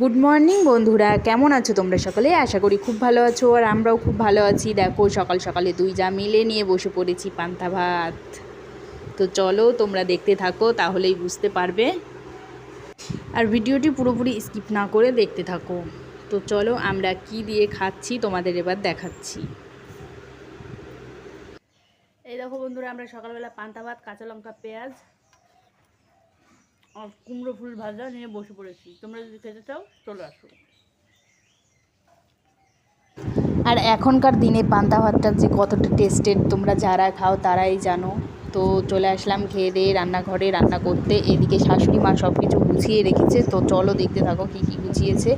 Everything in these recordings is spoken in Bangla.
গুড মর্নিং বন্ধুরা। কেমন আছো তোমরা সকলে? আশা করি খুব ভালো আছো, আর আমরাও খুব ভালো আছি। দেখো, সকাল সকালে দুই যা মিলে নিয়ে বসে পড়েছি পান্তা ভাত। তো চলো, তোমরা দেখতে থাকো, তাহলেই বুঝতে পারবে। আর ভিডিওটি পুরোপুরি স্কিপ না করে দেখতে থাকো। তো চলো, আমরা কি দিয়ে খাচ্ছি তোমাদের এবার দেখাচ্ছি। এই দেখো বন্ধুরা, আমরা সকালবেলা পান্তা ভাত, কাঁচা লঙ্কা, পেঁয়াজ কুমড়ো ফুল ভাজা নিয়ে বসে পড়েছি। তোমরা যদি খেতে চাও, চলে আসো। আর এখনকার দিনে পান্তা ভাতটা যে কতটা টেস্টেড তোমরা যারা খাও তারাই জানো। তো চলে আসলাম খেয়ে দিয়ে রান্নাঘরে রান্না করতে। এদিকে শাশুড়ি মা সব কিছু গুছিয়ে রেখেছে। তো চলো দেখতে থাকো কী কী গুছিয়েছে।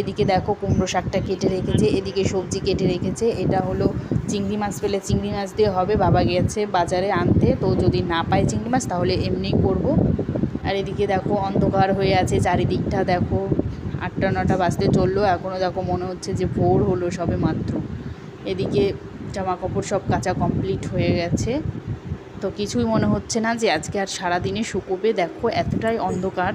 এদিকে দেখো কুমড়ো শাকটা কেটে রেখেছে। এদিকে সবজি কেটে রেখেছে। এটা হলো চিংড়ি মাছ পেলে চিংড়ি মাছ দিয়ে হবে। বাবা গেছে বাজারে আনতে। তো যদি না পাই চিংড়ি মাছ, তাহলে এমনিই করব। আর এদিকে দেখো অন্ধকার হয়ে আছে, চারিদিকটা দেখো। আটটা, নটা বাজতে চলল এখনও দেখো মনে হচ্ছে যে ভোর হলো সবে মাত্র। এদিকে জামা কাপড় সব কাচা কমপ্লিট হয়ে গেছে। তো কিছুই মনে হচ্ছে না যে আজকে আর সারাদিনে শুকোবে। দেখো এতটাই অন্ধকার।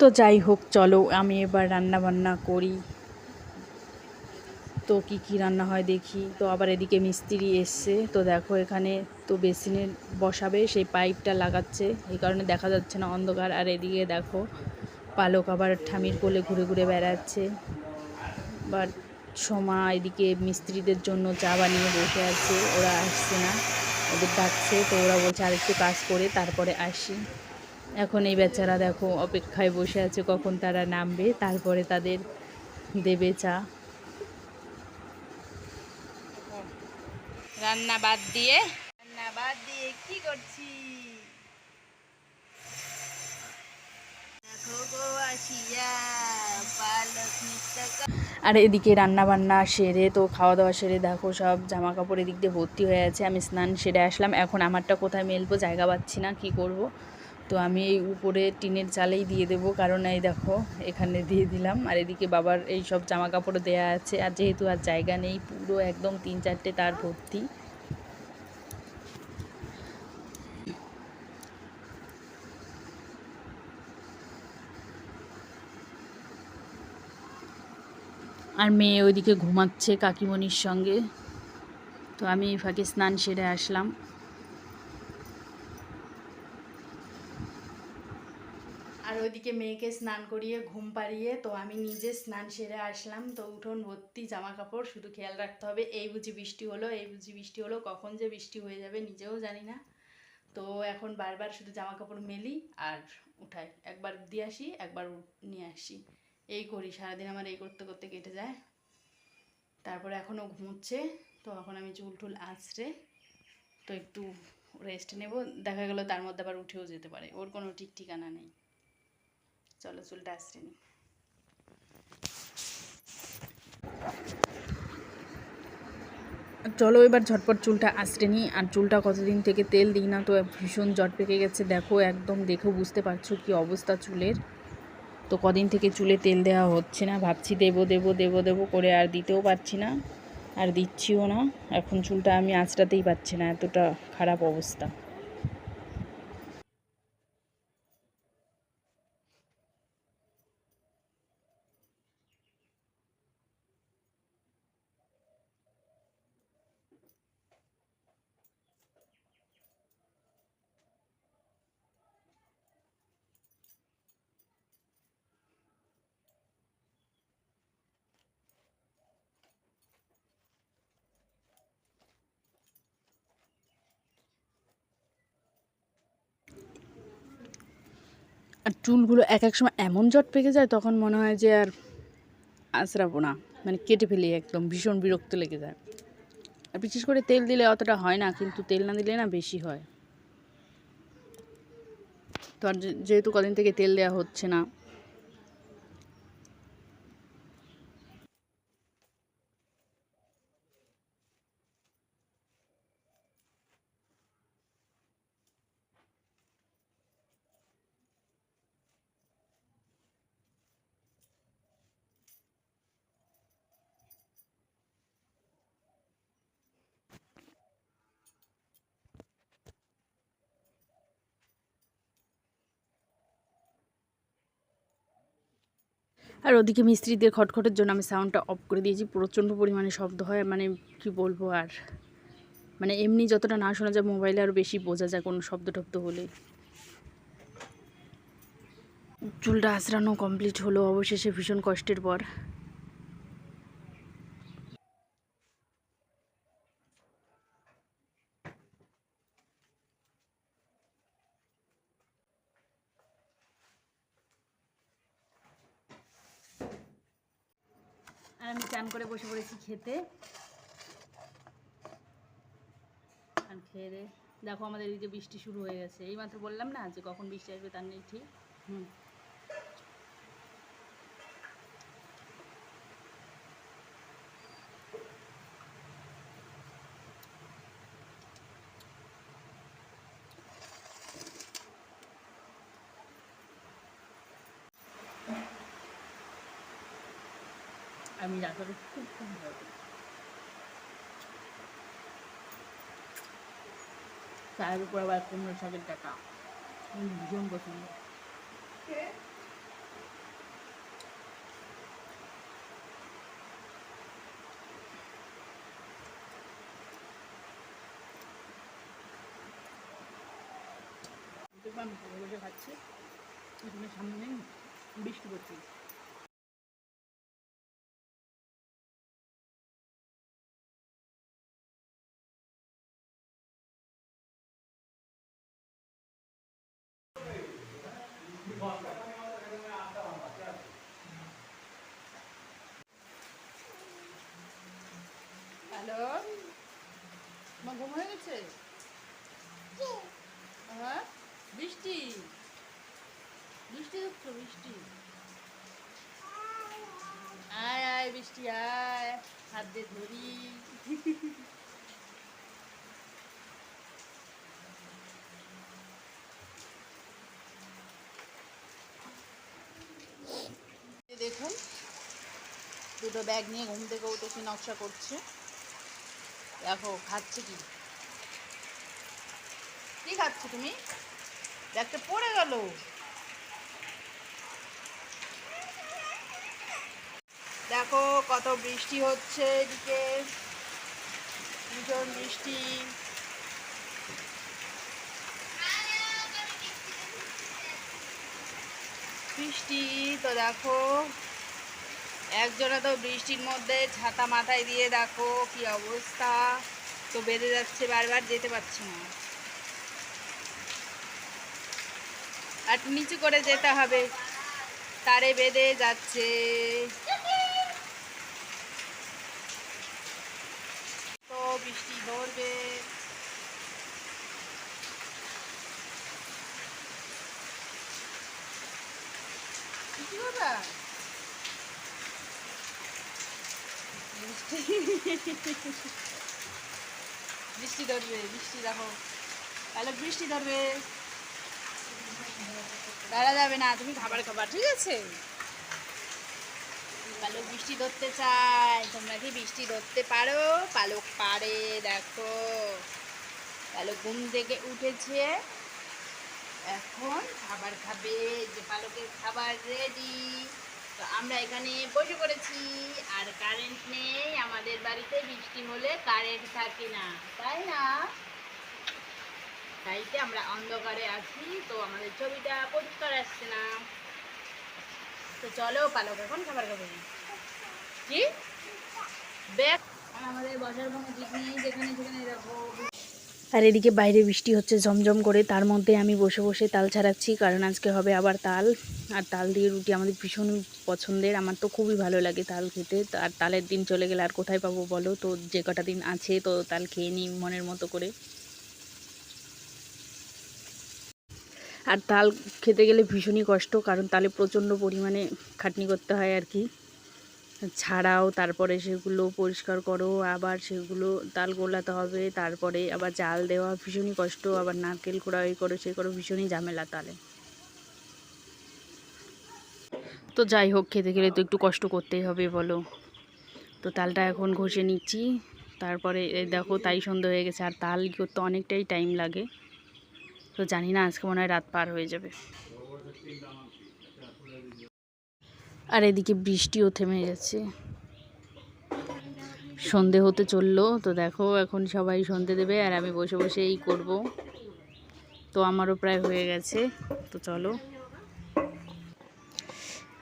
তো যাই হোক, চলো আমি এবার রান্না বান্না করি। তো কি কি রান্না হয় দেখি। তো আবার এদিকে মিস্ত্রি এসছে। তো দেখো এখানে তো বেসিনে বসাবে, সেই পাইপটা লাগাচ্ছে। এই কারণে দেখা যাচ্ছে না অন্ধকার। আর এদিকে দেখো, পালক আবার ঠামির কোলে ঘুরে ঘুরে বেড়াচ্ছে। বাট সোমা এদিকে মিস্ত্রিদের জন্য চা বানিয়ে বসে আছে। ওরা আসছে না, ওদের ডাকছে। তো ওরা বলছে, আরেকটু কাজ করে, তারপরে আসি। এখন এই বেচারা দেখো অপেক্ষায় বসে আছে, কখন তারা নামবে। তারপরে তাদের দেবে চা। রান্না বাদ দিয়ে বাদ দিয়ে কি করছি? আর এদিকে রান্না বান্না সেরে তো খাওয়া দাওয়া সেরে দেখো সব জামা কাপড় এদিক দিয়ে ভর্তি হয়ে আছে। আমি স্নান সেরে আসলাম। এখন আমারটা কোথায় মেলবো জায়গা পাচ্ছি না, কি করব? তো আমি এই উপরে টিনের চালেই দিয়ে দেবো, কারণ এই দেখো এখানে দিয়ে দিলাম। আর এদিকে বাবার এই সব জামা কাপড় দেয়া আছে। আর যেহেতু আর জায়গা নেই, পুরো একদম তিন চারটে তার ভর্তি। আর মেয়ে ওইদিকে ঘুমাচ্ছে কাকিমণির সঙ্গে। তো আমি ফাঁকে স্নান সেরে আসলাম। আর ওইদিকে মেয়েকে স্নান করিয়ে, ঘুম পাড়িয়ে, তো আমি নিজে স্নান সেরে আসলাম। তো উঠোন, ভর্তি জামা কাপড় শুধু খেয়াল রাখতে হবে। এই বুঝি বৃষ্টি হলো, এই বুঝি বৃষ্টি হলো, কখন যে বৃষ্টি হয়ে যাবে নিজেও জানি না। তো এখন বারবার শুধু জামা কাপড় মেলি আর উঠাই। একবার দিয়ে আসি, একবার নিয়ে আসি। এই করি, সারাদিন আমার এই করতে করতে কেটে যায়। তারপরে এখনও ঘুমোচ্ছে, তো এখন আমি চুল টুল আঁচড়ে, তো একটু রেস্ট নেব। দেখা গেলো তার মধ্যে আবার উঠেও যেতে পারে, ওর কোনো ঠিক ঠিকানা নেই। চলো চুলটা আঁচড়ে নিই। চলো এবার ঝটপট চুলটা আঁচড়ে নিই, আর চুলটা কতদিন থেকে তেল দিই না তো ভীষণ জট পেকে গেছে, দেখো একদম দেখেও বুঝতে পারছ কি অবস্থা চুলের। তো কদিন থেকে চুলে তেল দেওয়া হচ্ছে না। ভাবছি দেব দেব দেব দেব করে আর দিতেও পারছি না, আর দিচ্ছিও না। এখন চুলটা আমি আঁচড়াতেই পারছি না, এতটা খারাপ অবস্থা। আর চুলগুলো এক এক সময় এমন জট পেকে যায়, তখন মনে হয় যে আর আঁচড়াবো না। মানে কেটে ফেলি একদম, ভীষণ বিরক্ত লেগে যায়। আর বিশেষ করে তেল দিলে অতটা হয় না, কিন্তু তেল না দিলে না বেশি হয়। তো আর যেহেতু কদিন থেকে তেল দেওয়া হচ্ছে না আর ওদিকে মিস্ত্রিদের খটখটের জন্য আমি সাউন্ডটা অফ করে দিয়েছি। প্রচণ্ড পরিমাণে শব্দ হয় মানে কি বলব আর? মানে এমনি যতটা না শোনা যায় মোবাইলে আরও বেশি বোঝা যায় কোনো শব্দ টব্দ হলে। চুলটা আঁচড়ানো কমপ্লিট হলো, অবশেষে ভীষণ কষ্টের পর। আমি চান করে বসে পড়েছি খেতে। আর খেয়ে দেখো আমাদের এদিকে বৃষ্টি শুরু হয়ে গেছে। এইমাত্র বললাম না যে কখন বৃষ্টি আসবে তার নেই ঠিক। হুম। আমি রাতরে খুব খুব ভালো করি। চায়ের উপর আবার কুমড়ো শাকের টাকা আমি ভীষণ পছন্দ আমি বসে খাচ্ছি এখানে সামনে বৃষ্টি পড়ছে আমার ঘুম হয়ে গেছে? হ্যাঁ? বৃষ্টি? বৃষ্টি দেখছ বৃষ্টি। আয় আয়, বৃষ্টি, আয়। হাত দিয়ে ধরি। দেখুন, দুটো ব্যাগ নিয়ে ঘুম থেকে উঠে কি নকশা করছে। দেখো, খাচ্ছে কি? কি খাচ্ছ তুমি? ব্যাগটা পড়ে গেল। দেখো, কত বৃষ্টি হচ্ছে এদিকে। ভীষণ বৃষ্টি। বৃষ্টি, তো দেখো। একজনে তো বৃষ্টির মধ্যে ছাতা মাথায় দিয়ে দেখো কি অবস্থা। তো বেঁধে যাচ্ছে বারবার, যেতে পারছে না। আর নিচু করে যেতে হবে। তারে বেঁধে যাচ্ছে। তো বৃষ্টি ধরবে। কি বাবা বৃষ্টি ধরবে বৃষ্টি দেখো। তাহলে বৃষ্টি ধরবে। দাঁড়া যাবে না, তুমি খাবার খাবার ঠিক আছে? পালক বৃষ্টি ধরতে চায়, তোমরা কি বৃষ্টি ধরতে পারো? পালক পারে, দেখো। পালক ঘুম থেকে উঠেছে। এখন খাবার খাবে, যে পালকের খাবার রেডি তো আমরা এখানে বসে পড়েছি। আর কারেন্ট নেই, আমাদের বাড়িতে বৃষ্টি হলে কারেন্ট থাকে না, তাই না? তাইতে আমরা অন্ধকারে আছি, তো আমাদের ছবিটা পরিষ্কার আসছে না। তো চলো পালক, এখন খাবার খাব। কি? ব্যাগ। আমাদের বসার কোনো দিক নেই যেখানে, সেখানে, দেখো। আর এদিকে বাইরে বৃষ্টি হচ্ছে ঝমঝম করে, তার মধ্যে আমি বসে বসে তাল ছাড়াচ্ছি, কারণ আজকে হবে আবার তাল। আর তাল দিয়ে রুটি আমাদের ভীষণ পছন্দের, আমার তো খুবই ভালো লাগে তাল খেতে। আর তালের দিন চলে গেলে আর কোথায় পাবো বলো? তো যে কটা দিন আছে, তো তাল খেয়ে নিই মনের মতো করে। আর তাল খেতে গেলে ভীষণই কষ্ট, কারণ তালে প্রচণ্ড পরিমাণে খাটনি করতে হয় আর কি। ছাড়াও তারপরে সেগুলো পরিষ্কার করো, আবার সেগুলো তাল গোলাতে হবে, তারপরে আবার জাল দেওয়া ভীষণই কষ্ট, আবার নারকেল কোড়া এই করো সে করো, ভীষণই ঝামেলা তালে। তো যাই হোক, খেতে গেলে তো একটু কষ্ট করতেই হবে, বলো। তো তালটা এখন ঘষে নিচ্ছি, তারপরে দেখো তাই সন্ধ্যা হয়ে গেছে, আর তাল করতে অনেকটাই টাইম লাগে। তো জানি না, আজকে মনে হয় রাত পার হয়ে যাবে। আর এদিকে বৃষ্টিও থেমে গেছে। সন্ধে হতে চলল, তো দেখো এখন সবাই সন্ধে দেবে আর আমি বসে বসে এই করব। তো আমারও প্রায় হয়ে গেছে, তো চলো।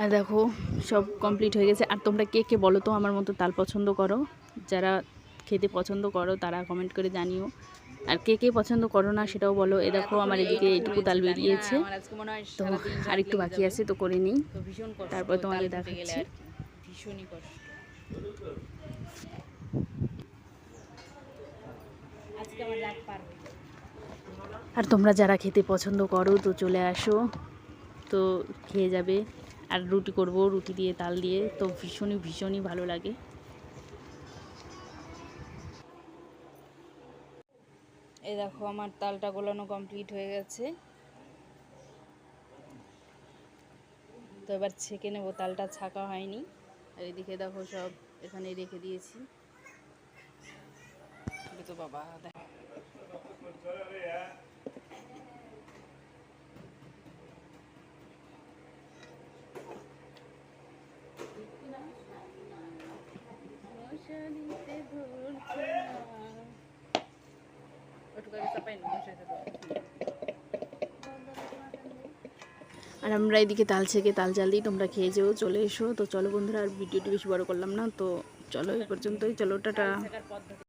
আর দেখো, সব কমপ্লিট হয়ে গেছে। আর তোমরা কে কে বলো তো আমার মতো তাল পছন্দ করো? যারা খেতে পছন্দ করো, তারা কমেন্ট করে জানিও। আর কে কে পছন্দ করো না সেটাও বলো। এ দেখো আমার এদিকে এইটুকু তাল বেরিয়েছে। তো আর একটু বাকি আছে তো করে নিই। তারপর তোমাকে দেখাচ্ছি। ভীষণই আর তোমরা যারা খেতে পছন্দ করো তো চলে আসো। তো খেয়ে যাবে। আর রুটি করব, রুটি দিয়ে, তাল দিয়ে। তো ভীষণই ভীষণই ভালো লাগে। এই দেখো আমার তালটা গোলানো কমপ্লিট হয়ে গেছে। তো এবার ছেঁকে নেব তালটা ছাকা হয়নি। আর এদিকে দেখো সব এখানে রেখে দিয়েছি। তো বাবা দেখ। আর আমরা এদিকে তাল ছেঁকে তাল জাল দিই, তোমরা খেয়ে যেও, চলে এসো। তো চলো বন্ধুরা, আর ভিডিওটি বেশি বড় করলাম না, তো চলো এই পর্যন্তই। চলো, টাটা।